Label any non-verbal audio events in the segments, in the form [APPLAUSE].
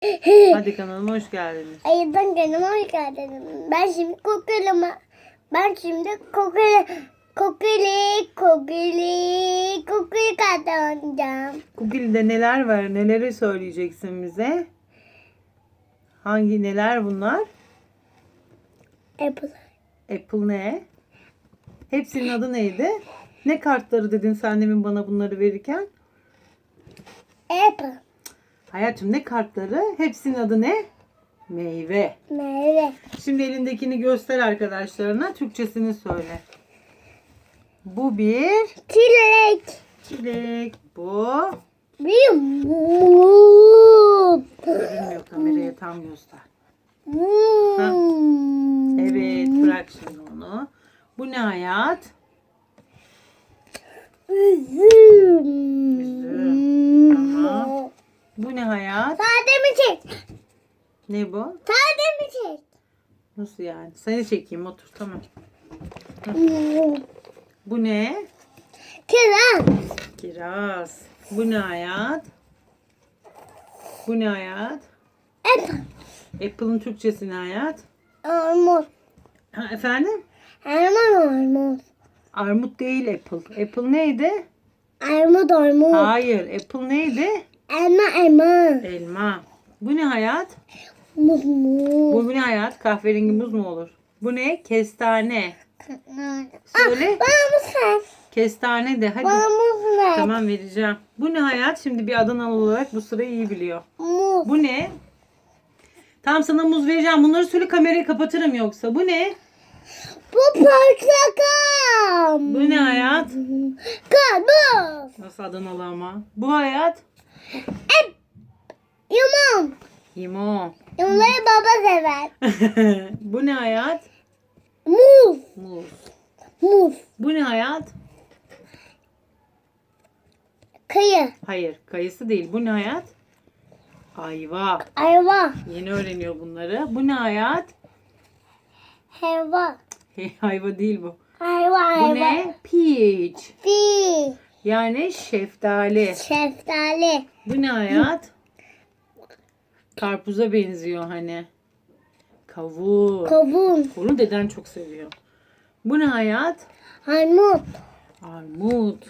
[LAUGHS] Hadi kanalıma hoş geldiniz. Ayıdan canıma hoş geldin. Ben şimdi kokulama. Ben şimdi kokulu kokuli kokuli kokuli kazanacağım. Cookie'de neler var? Neleri söyleyeceksin bize? Hangi neler bunlar? Apple. Apple ne? Hepsinin adı neydi? Ne kartları dedin sen demin bana bunları verirken? Apple. Hayatım ne kartları? Hepsinin adı ne? Meyve. Meyve. Şimdi elindekini göster arkadaşlarına. Türkçesini söyle. Bu bir Çilek. çilek. Bu Bir mum. görünmüyor kameraya tam göster. Mum. Evet bırak şimdi onu. Bu ne hayat? Üzüm. Üzüm. Tamam. Bu ne hayat? Sade mi çek? Ne bu? Sade mi çek? Nasıl yani? Seni çekeyim otur tamam. Bu ne? Kiraz. Kiraz. Bu ne hayat? Bu ne hayat? Apple. Apple'ın Türkçesi ne hayat? Armut. Ha, efendim? Armut armut. Armut değil Apple. Apple neydi? Armut armut. Hayır. Apple neydi? Elma elma. Elma. Bu ne hayat? Muz muz. Bu ne hayat? Kahverengi muz mu olur? Bu ne? Kestane. Söyle. Bana muz ver. Kestane de. Hadi. Bana muz ver. Tamam vereceğim. Bu ne hayat? Şimdi bir Adanalı olarak bu sırayı iyi biliyor. Muz. Bu ne? Tamam sana muz vereceğim. Bunları söyle kamerayı kapatırım yoksa. Bu ne? Bu portakal. Bu ne hayat? Karpuz. Nasıl Adanalı ama? Bu hayat? Limon. Limonları baba sever. [LAUGHS] Bu ne hayat? Muz. Muz. Muz. Bu ne hayat? Kıyı. Hayır. Kayısı değil. Bu ne hayat? Ayva. Ayva. Yeni öğreniyor bunları. Bu ne hayat? Helva. Hey, ayva değil bu. Ayva Bu ayva. ne? Peach. Fil. Yani şeftali. Şeftali. Bu ne hayat? Karpuza benziyor hani. Kavun. Kavun. Onu deden çok seviyor. Bu ne hayat? Armut. Armut.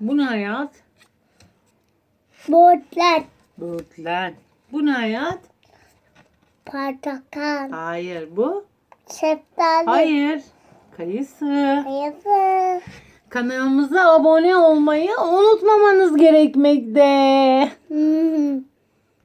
Bu ne hayat? Böğürtlen. Böğürtlen. Bu ne hayat? Portakal. Hayır bu. Şeftali. Hayır. Kayısı. Kayısı. Kanalımıza abone olmayı unutmamanız gerekmekte. Hmm.